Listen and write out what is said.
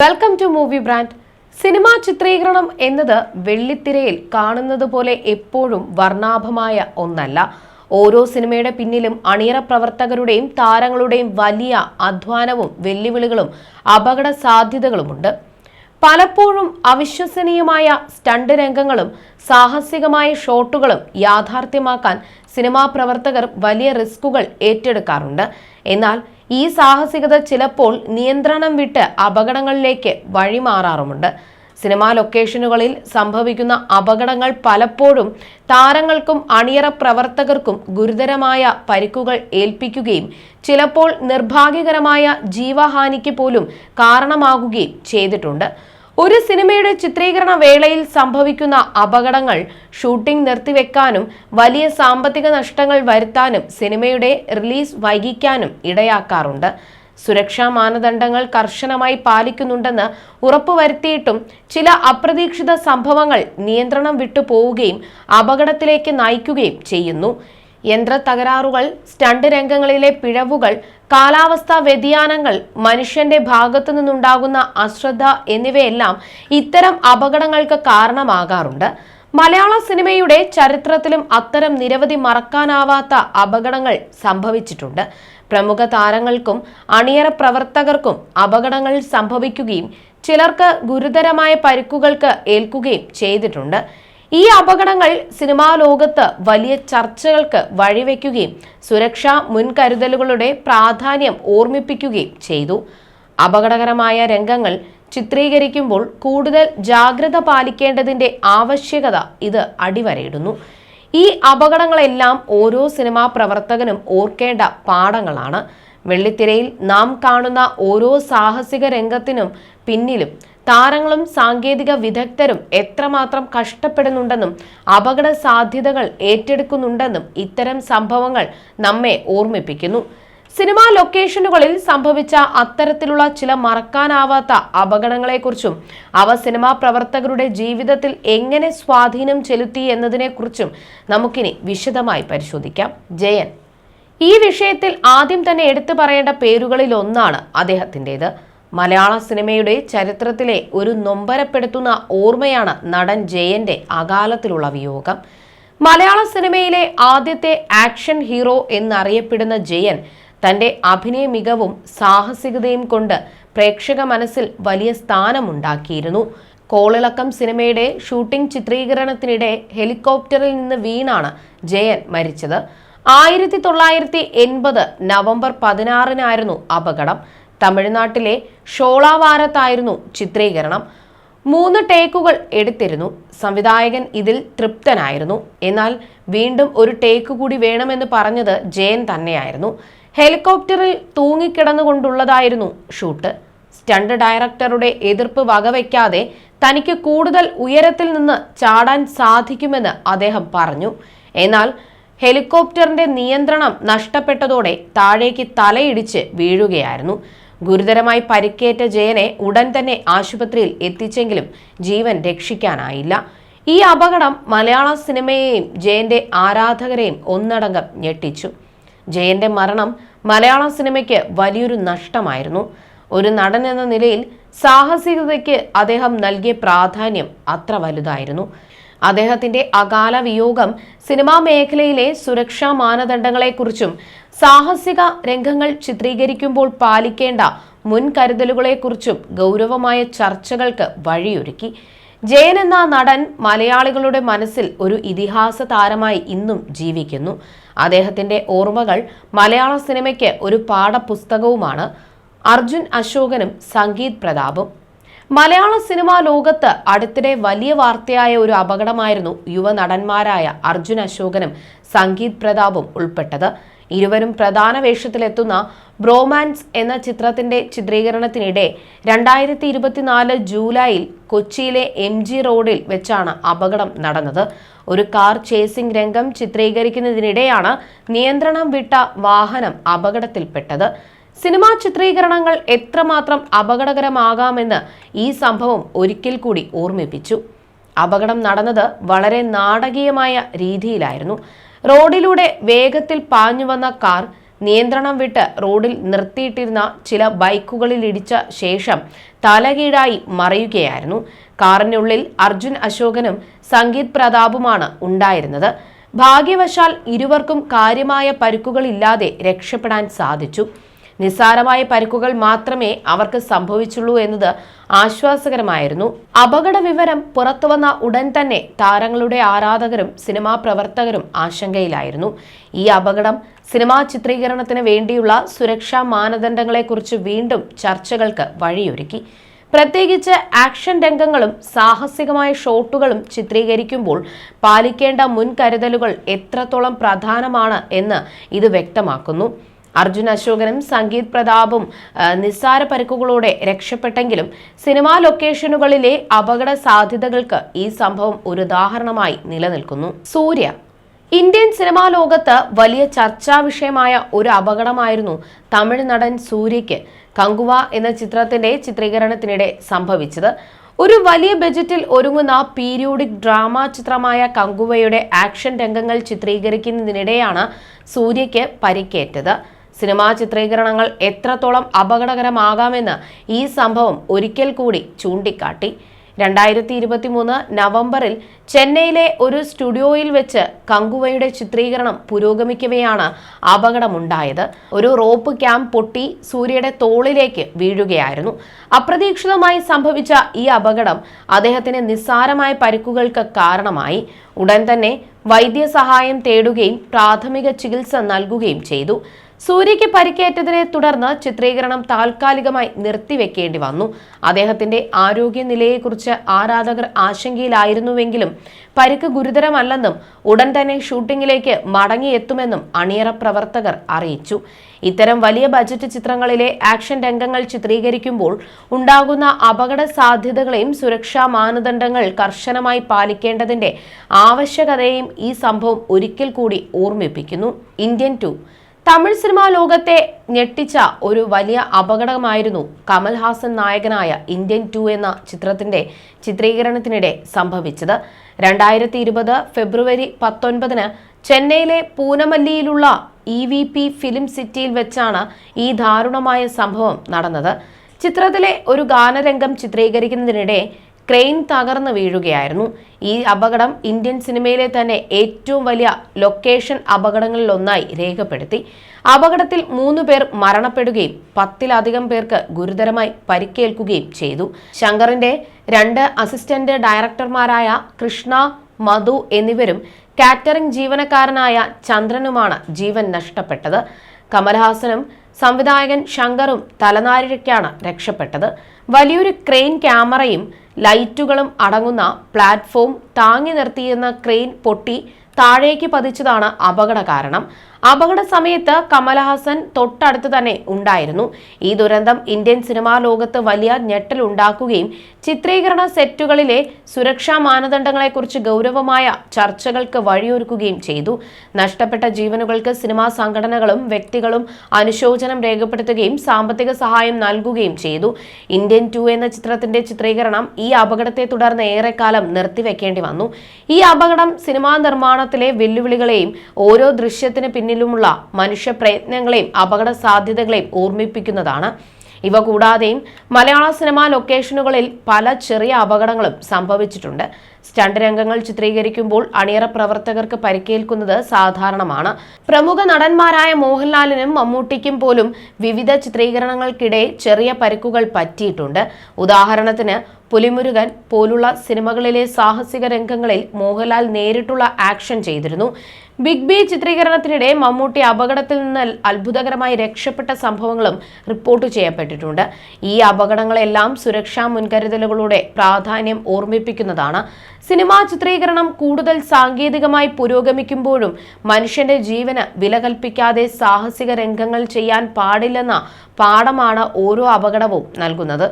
Welcome to movie brand cinema ചിത്രീകരണം എന്നത് വെള്ളിത്തിരയിൽ കാണുന്നത് പോലെ എപ്പോഴും വർണാഭമായ ഒന്നല്ല. ഓരോ സിനിമയുടെ പിന്നിലും അണിയറ പ്രവർത്തകരുടെയും താരങ്ങളുടെയും വലിയ അധ്വാനവും വെല്ലുവിളികളും അപകട സാധ്യതകളുമുണ്ട് പലപ്പോഴും അവിശ്വസനീയമായ സ്റ്റണ്ട് രംഗങ്ങളും സാഹസികമായ ഷോട്ടുകളും യാഥാർത്ഥ്യമാക്കാൻ സിനിമാ പ്രവർത്തകർ വലിയ റിസ്കുകൾ ഏറ്റെടുക്കാറുണ്ട്. എന്നാൽ ഈ സാഹസികത ചിലപ്പോൾ നിയന്ത്രണം വിട്ട് അപകടങ്ങളിലേക്ക് വഴിമാറാറുമുണ്ട്. സിനിമാ ലൊക്കേഷനുകളിൽ സംഭവിക്കുന്ന അപകടങ്ങൾ പലപ്പോഴും താരങ്ങൾക്കും അണിയറ പ്രവർത്തകർക്കും ഗുരുതരമായ പരിക്കുകൾ ഏൽപ്പിക്കുകയും ചിലപ്പോൾ നിർഭാഗ്യകരമായ ജീവഹാനിക്ക് പോലും കാരണമാകുകയും ചെയ്തിട്ടുണ്ട്. ഒരു സിനിമയുടെ ചിത്രീകരണ വേളയിൽ സംഭവിക്കുന്ന അപകടങ്ങൾ ഷൂട്ടിംഗ് നിർത്തിവെക്കാനും വലിയ സാമ്പത്തിക നഷ്ടങ്ങൾ വരുത്താനും സിനിമയുടെ റിലീസ് വൈകിക്കാനും ഇടയാക്കാറുണ്ട്. സുരക്ഷാ മാനദണ്ഡങ്ങൾ കർശനമായി പാലിക്കുന്നുണ്ടെന്ന് ഉറപ്പുവരുത്തിയിട്ടും ചില അപ്രതീക്ഷിത സംഭവങ്ങൾ നിയന്ത്രണം വിട്ടു പോവുകയും അപകടത്തിലേക്ക് നയിക്കുകയും ചെയ്യുന്നു. യന്ത്ര തകരാറുകൾ സ്റ്റണ്ട് രംഗങ്ങളിലെ പിഴവുകൾ കാലാവസ്ഥാ വ്യതിയാനങ്ങൾ മനുഷ്യന്റെ ഭാഗത്തു നിന്നുണ്ടാകുന്ന അശ്രദ്ധ എന്നിവയെല്ലാം ഇത്തരം അപകടങ്ങൾക്ക് കാരണമാകാറുണ്ട്. മലയാള സിനിമയുടെ ചരിത്രത്തിലും അത്തരം നിരവധി മറക്കാനാവാത്ത അപകടങ്ങൾ സംഭവിച്ചിട്ടുണ്ട്. പ്രമുഖ താരങ്ങൾക്കും അണിയറ പ്രവർത്തകർക്കും അപകടങ്ങൾ സംഭവിക്കുകയും ചിലർക്ക് ഗുരുതരമായ പരിക്കുകൾക്ക് ഏൽക്കുകയും ചെയ്തിട്ടുണ്ട്. ഈ അപകടങ്ങൾ സിനിമാ ലോകത്ത് വലിയ ചർച്ചകൾക്ക് വഴിവെക്കുകയും സുരക്ഷാ മുൻകരുതലുകളുടെ പ്രാധാന്യം ഓർമ്മിപ്പിക്കുകയും ചെയ്തു. അപകടകരമായ രംഗങ്ങൾ ചിത്രീകരിക്കുമ്പോൾ കൂടുതൽ ജാഗ്രത പാലിക്കേണ്ടതിന്റെ ആവശ്യകത ഇത് അടിവരയിടുന്നു. ഈ അപകടങ്ങളെല്ലാം ഓരോ സിനിമാ പ്രവർത്തകനും ഓർക്കേണ്ട പാഠങ്ങളാണ്. വെള്ളിത്തിരയിൽ നാം കാണുന്ന ഓരോ സാഹസിക രംഗത്തിനും പിന്നിലും താരങ്ങളും സാങ്കേതിക വിദഗ്ധരും എത്രമാത്രം കഷ്ടപ്പെടുന്നുണ്ടെന്നും അപകട സാധ്യതകൾ ഏറ്റെടുക്കുന്നുണ്ടെന്നും ഇത്തരം സംഭവങ്ങൾ നമ്മെ ഓർമ്മിപ്പിക്കുന്നു. സിനിമാ ലൊക്കേഷനുകളിൽ സംഭവിച്ച അത്തരത്തിലുള്ള ചില മറക്കാനാവാത്ത അപകടങ്ങളെക്കുറിച്ചും അവ സിനിമാ പ്രവർത്തകരുടെ ജീവിതത്തിൽ എങ്ങനെ സ്വാധീനം ചെലുത്തി എന്നതിനെക്കുറിച്ചും നമുക്കിനി വിശദമായി പരിശോധിക്കാം. ജയൻ. ഈ വിഷയത്തിൽ ആദ്യം തന്നെ എടുത്തു പറയേണ്ട പേരുകളിൽ ഒന്നാണ് അദ്ദേഹത്തിന്റെത്. മലയാള സിനിമയുടെ ചരിത്രത്തിലെ ഒരു നൊമ്പരപ്പെടുത്തുന്ന ഓർമ്മയാണ് നടൻ ജയന്റെ അകാലത്തിലുള്ള വിയോഗം. മലയാള സിനിമയിലെ ആദ്യത്തെ ആക്ഷൻ ഹീറോ എന്നറിയപ്പെടുന്ന ജയൻ തന്റെ അഭിനയ മികവും സാഹസികതയും കൊണ്ട് പ്രേക്ഷക മനസ്സിൽ വലിയ സ്ഥാനമുണ്ടാക്കിയിരുന്നു. കോളിളക്കം സിനിമയുടെ ഷൂട്ടിംഗ് ചിത്രീകരണത്തിനിടെ ഹെലികോപ്റ്ററിൽ നിന്ന് വീണാണ് ജയൻ മരിച്ചത്. ആയിരത്തി തൊള്ളായിരത്തി എൺപത് നവംബർ പതിനാറിനായിരുന്നു അപകടം. തമിഴ്നാട്ടിലെ ഷോളാവാരത്തായിരുന്നു ചിത്രീകരണം. മൂന്ന് ടേക്കുകൾ എടുത്തിരുന്നു. സംവിധായകൻ ഇതിൽ തൃപ്തനായിരുന്നു. എന്നാൽ വീണ്ടും ഒരു ടേക്ക് കൂടി വേണമെന്ന് പറഞ്ഞത് ജയൻ തന്നെയായിരുന്നു. ഹെലികോപ്റ്ററിൽ തൂങ്ങിക്കിടന്നുകൊണ്ടുള്ളതായിരുന്നു ഷൂട്ട്. സ്റ്റണ്ട് ഡയറക്ടറുടെ എതിർപ്പ് വകവയ്ക്കാതെ തനിക്ക് കൂടുതൽ ഉയരത്തിൽ നിന്ന് ചാടാൻ സാധിക്കുമെന്ന് അദ്ദേഹം പറഞ്ഞു. എന്നാൽ ഹെലികോപ്റ്ററിന്റെ നിയന്ത്രണം നഷ്ടപ്പെട്ടതോടെ താഴേക്ക് തലയിടിച്ച് വീഴുകയായിരുന്നു. ഗുരുതരമായി പരിക്കേറ്റ ജയനെ ഉടൻ തന്നെ ആശുപത്രിയിൽ എത്തിച്ചെങ്കിലും ജീവൻ രക്ഷിക്കാനായില്ല. ഈ അപകടം മലയാള സിനിമയെയും ജയന്റെ ആരാധകരെയും ഒന്നടങ്കം ഞെട്ടിച്ചു. ജയന്റെ മരണം മലയാള സിനിമയ്ക്ക് വലിയൊരു നഷ്ടമായിരുന്നു. ഒരു നടൻ എന്ന നിലയിൽ സാഹസികതയ്ക്ക് അദ്ദേഹം നൽകിയ പ്രാധാന്യം അത്ര വലുതായിരുന്നു. അദ്ദേഹത്തിന്റെ അകാല വിയോഗം സിനിമാ മേഖലയിലെ സുരക്ഷാ മാനദണ്ഡങ്ങളെക്കുറിച്ചും സാഹസിക രംഗങ്ങൾ ചിത്രീകരിക്കുമ്പോൾ പാലിക്കേണ്ട മുൻകരുതലുകളെക്കുറിച്ചും ഗൗരവമായ ചർച്ചകൾക്ക് വഴിയൊരുക്കി. ജയൻ എന്ന നടൻ മലയാളികളുടെ മനസ്സിൽ ഒരു ഇതിഹാസ താരമായി ഇന്നും ജീവിക്കുന്നു. അദ്ദേഹത്തിന്റെ ഓർമ്മകൾ മലയാള സിനിമയ്ക്ക് ഒരു പാഠപുസ്തകവുമാണ്. അർജുൻ അശോകനും സംഗീത് പ്രതാപും. മലയാള സിനിമാ ലോകത്ത് അടുത്തിടെ വലിയ വാർത്തയായ ഒരു അപകടമായിരുന്നു യുവനടന്മാരായ അർജുൻ അശോകനും സംഗീത് പ്രതാപും ഉൾപ്പെട്ടത്. ഇരുവരും പ്രധാന വേഷത്തിലെത്തുന്ന ബ്രോമാൻസ് എന്ന ചിത്രത്തിന്റെ ചിത്രീകരണത്തിനിടെ രണ്ടായിരത്തി ഇരുപത്തിനാല് ജൂലൈയിൽ കൊച്ചിയിലെ എം ജി റോഡിൽ വെച്ചാണ് അപകടം നടന്നത്. ഒരു കാർ ചേസിംഗ് രംഗം ചിത്രീകരിക്കുന്നതിനിടെയാണ് നിയന്ത്രണം വിട്ട വാഹനം അപകടത്തിൽപ്പെട്ടത്. സിനിമാ ചിത്രീകരണങ്ങൾ എത്രമാത്രം അപകടകരമാകാമെന്ന് ഈ സംഭവം ഒരിക്കൽ കൂടി ഓർമ്മിപ്പിച്ചു. അപകടം നടന്നത് വളരെ നാടകീയമായ രീതിയിലായിരുന്നു. റോഡിലൂടെ വേഗത്തിൽ പാഞ്ഞു വന്ന കാർ നിയന്ത്രണം വിട്ട് റോഡിൽ നിർത്തിയിട്ടിരുന്ന ചില ബൈക്കുകളിൽ ഇടിച്ച ശേഷം തലകീഴായി മറയുകയായിരുന്നു. കാറിനുള്ളിൽ അർജുൻ അശോകനും സംഗീത് പ്രതാപുമാണ് ഉണ്ടായിരുന്നത്. ഭാഗ്യവശാൽ ഇരുവർക്കും കാര്യമായ പരുക്കുകളില്ലാതെ രക്ഷപ്പെടാൻ സാധിച്ചു. നിസ്സാരമായ പരിക്കുകൾ മാത്രമേ അവർക്ക് സംഭവിച്ചുള്ളൂ എന്നത് ആശ്വാസകരമായിരുന്നു. അപകട വിവരം പുറത്തുവന്ന ഉടൻ തന്നെ താരങ്ങളുടെ ആരാധകരും സിനിമാ പ്രവർത്തകരും ആശങ്കയിലായിരുന്നു. ഈ അപകടം സിനിമാ ചിത്രീകരണത്തിന് വേണ്ടിയുള്ള സുരക്ഷാ മാനദണ്ഡങ്ങളെക്കുറിച്ച് വീണ്ടും ചർച്ചകൾക്ക് വഴിയൊരുക്കി. പ്രത്യേകിച്ച് ആക്ഷൻ രംഗങ്ങളും സാഹസികമായ ഷോട്ടുകളും ചിത്രീകരിക്കുമ്പോൾ പാലിക്കേണ്ട മുൻകരുതലുകൾ എത്രത്തോളം പ്രധാനമാണ് എന്ന് ഇത് വ്യക്തമാക്കുന്നു. അർജുൻ അശോകനും സംഗീത് പ്രതാപും നിസ്സാര പരിക്കുകളോടെ രക്ഷപ്പെട്ടെങ്കിലും സിനിമാ ലൊക്കേഷനുകളിലെ അപകട സാധ്യതകൾക്ക് ഈ സംഭവം ഒരു ഉദാഹരണമായി നിലനിൽക്കുന്നു. സൂര്യ ഇന്ത്യൻ സിനിമാ ലോകത്ത് വലിയ ചർച്ചാ വിഷയമായ ഒരു അപകടമായിരുന്നു തമിഴ് നടൻ സൂര്യയ്ക്ക് കങ്കുവ എന്ന ചിത്രത്തിന്റെ ചിത്രീകരണത്തിനിടെ സംഭവിച്ചത്. ഒരു വലിയ ബജറ്റിൽ ഒരുങ്ങുന്ന പീരിയോഡിക് ഡ്രാമ ചിത്രമായ കങ്കുവയുടെ ആക്ഷൻ രംഗങ്ങൾ ചിത്രീകരിക്കുന്നതിനിടെയാണ് സൂര്യയ്ക്ക് പരിക്കേറ്റത്. സിനിമാ ചിത്രീകരണങ്ങൾ എത്രത്തോളം അപകടകരമാകാമെന്ന് ഈ സംഭവം ഒരിക്കൽ കൂടി ചൂണ്ടിക്കാട്ടി. രണ്ടായിരത്തി ഇരുപത്തി മൂന്ന് നവംബറിൽ ചെന്നൈയിലെ ഒരു സ്റ്റുഡിയോയിൽ വെച്ച് കങ്കുവയുടെ ചിത്രീകരണം പുരോഗമിക്കവെയാണ് അപകടമുണ്ടായത്. ഒരു റോപ്പ് ക്യാമ്പ് പൊട്ടി സൂര്യയുടെ തോളിലേക്ക് വീഴുകയായിരുന്നു. അപ്രതീക്ഷിതമായി സംഭവിച്ച ഈ അപകടം അദ്ദേഹത്തിന് നിസ്സാരമായ പരിക്കുകൾക്ക് കാരണമായി. ഉടൻ തന്നെ വൈദ്യസഹായം തേടുകയും പ്രാഥമിക ചികിത്സ നൽകുകയും ചെയ്തു. സൂര്യയ്ക്ക് പരിക്കേറ്റതിനെ തുടർന്ന് ചിത്രീകരണം താൽക്കാലികമായി നിർത്തിവെക്കേണ്ടി വന്നു. അദ്ദേഹത്തിന്റെ ആരോഗ്യനിലയെക്കുറിച്ച് ആരാധകർ ആശങ്കയിലായിരുന്നുവെങ്കിലും പരിക്ക് ഗുരുതരമല്ലെന്നും ഉടൻ തന്നെ ഷൂട്ടിംഗിലേക്ക് മടങ്ങിയെത്തുമെന്നും അണിയറ പ്രവർത്തകർ അറിയിച്ചു. ഇത്തരം വലിയ ബജറ്റ് ചിത്രങ്ങളിലെ ആക്ഷൻ രംഗങ്ങൾ ചിത്രീകരിക്കുമ്പോൾ ഉണ്ടാകുന്ന അപകട സാധ്യതകളെയും സുരക്ഷാ മാനദണ്ഡങ്ങൾ കർശനമായി പാലിക്കേണ്ടതിന്റെ ആവശ്യകതയും ഈ സംഭവം ഒരിക്കൽ കൂടി ഓർമ്മിപ്പിക്കുന്നു. ഇന്ത്യൻ ടു തമിഴ് സിനിമാ ലോകത്തെ ഞെട്ടിച്ച ഒരു വലിയ അപകടമായിരുന്നു കമൽഹാസൻ നായകനായ ഇന്ത്യൻ ടു എന്ന ചിത്രത്തിന്റെ ചിത്രീകരണത്തിനിടെ സംഭവിച്ചത്. രണ്ടായിരത്തി ഇരുപത് ഫെബ്രുവരി പത്തൊൻപതിന് ചെന്നൈയിലെ പൂനമല്ലിയിലുള്ള ഇ വി പി ഫിലിം സിറ്റിയിൽ വെച്ചാണ് ഈ ദാരുണമായ സംഭവം നടന്നത്. ചിത്രത്തിലെ ഒരു ഗാനരംഗം ചിത്രീകരിക്കുന്നതിനിടെ ക്രെയിൻ തകർന്നു വീഴുകയായിരുന്നു. ഈ അപകടം ഇന്ത്യൻ സിനിമയിലെ തന്നെ ഏറ്റവും വലിയ ലൊക്കേഷൻ അപകടങ്ങളിലൊന്നായി രേഖപ്പെടുത്തി. അപകടത്തിൽ മൂന്ന് പേർ മരണപ്പെടുകയും പത്തിലധികം പേർക്ക് ഗുരുതരമായി പരിക്കേൽക്കുകയും ചെയ്തു. ശങ്കറിന്റെ രണ്ട് അസിസ്റ്റന്റ് ഡയറക്ടർമാരായ കൃഷ്ണ മധു എന്നിവരും കാറ്ററിംഗ് ജീവനക്കാരനായ ചന്ദ്രനുമാണ് ജീവൻ നഷ്ടപ്പെട്ടത്. കമൽഹാസനും സംവിധായകൻ ശങ്കറും തലനാരിഴയ്ക്കാണ് രക്ഷപ്പെട്ടത്. വലിയൊരു ക്രെയിൻ ക്യാമറയും ലൈറ്റുകളും അടങ്ങുന്ന പ്ലാറ്റ്ഫോം താങ്ങി നിർത്തിയിരുന്ന ക്രെയിൻ പൊട്ടി താഴേക്ക് പതിച്ചതാണ് അപകട കാരണം അപകട സമയത്ത് കമലഹാസൻ തൊട്ടടുത്ത് തന്നെ ഉണ്ടായിരുന്നു. ഈ ദുരന്തം ഇന്ത്യൻ സിനിമാ ലോകത്ത് വലിയ ഞെട്ടലുണ്ടാക്കുകയും ചിത്രീകരണ സെറ്റുകളിലെ സുരക്ഷാ മാനദണ്ഡങ്ങളെക്കുറിച്ച് ഗൗരവമായ ചർച്ചകൾക്ക് വഴിയൊരുക്കുകയും ചെയ്തു. നഷ്ടപ്പെട്ട ജീവനുകൾക്ക് സിനിമാ സംഘടനകളും വ്യക്തികളും അനുശോചനം രേഖപ്പെടുത്തുകയും സാമ്പത്തിക സഹായം നൽകുകയും ചെയ്തു. ഇന്ത്യൻ ടു എന്ന ചിത്രത്തിന്റെ ചിത്രീകരണം ഈ അപകടത്തെ തുടർന്ന് ഏറെക്കാലം നിർത്തിവെക്കേണ്ടി വന്നു. ഈ അപകടം സിനിമാ നിർമ്മാണത്തിലെ വെല്ലുവിളികളെയും ഓരോ ദൃശ്യത്തിന് പിന്നിലുമുള്ള മനുഷ്യ പ്രയത്നങ്ങളെയും അപകട സാധ്യതകളെയും ഓർമ്മിപ്പിക്കുന്നതാണ്. ഇവ കൂടാതെയും മലയാള സിനിമാ ലൊക്കേഷനുകളിൽ പല ചെറിയ അപകടങ്ങളും സംഭവിച്ചിട്ടുണ്ട്. സ്റ്റണ്ട് രംഗങ്ങൾ ചിത്രീകരിക്കുമ്പോൾ അണിയറ പ്രവർത്തകർക്ക് പരിക്കേൽക്കുന്നത് സാധാരണമാണ്. പ്രമുഖ നടന്മാരായ മോഹൻലാലിനും മമ്മൂട്ടിക്കും പോലും വിവിധ ചിത്രീകരണങ്ങൾക്കിടെ ചെറിയ പരിക്കുകൾ പറ്റിയിട്ടുണ്ട്. ഉദാഹരണത്തിന് പുലിമുരുകൻ പോലുള്ള സിനിമകളിലെ സാഹസിക രംഗങ്ങളിൽ മോഹൻലാൽ നേരിട്ടുള്ള ആക്ഷൻ ചെയ്തിരുന്നു. ബിഗ് ബി ചിത്രീകരണത്തിനിടെ മമ്മൂട്ടി അപകടത്തിൽ നിന്ന് അത്ഭുതകരമായി രക്ഷപ്പെട്ട സംഭവങ്ങളും റിപ്പോർട്ട് ചെയ്യപ്പെട്ടിട്ടുണ്ട്. ഈ അപകടങ്ങളെല്ലാം സുരക്ഷാ മുൻകരുതലുകളുടെ പ്രാധാന്യം ഓർമ്മിപ്പിക്കുന്നതാണ്. സിനിമാ ചിത്രീകരണം കൂടുതൽ സാങ്കേതികമായി പുരോഗമിക്കുമ്പോഴും മനുഷ്യന്റെ ജീവന് വില കൽപ്പിക്കാതെ സാഹസിക രംഗങ്ങൾ ചെയ്യാൻ പാടില്ലെന്ന പാഠമാണ് ഓരോ അപകടവും നൽകുന്നത്.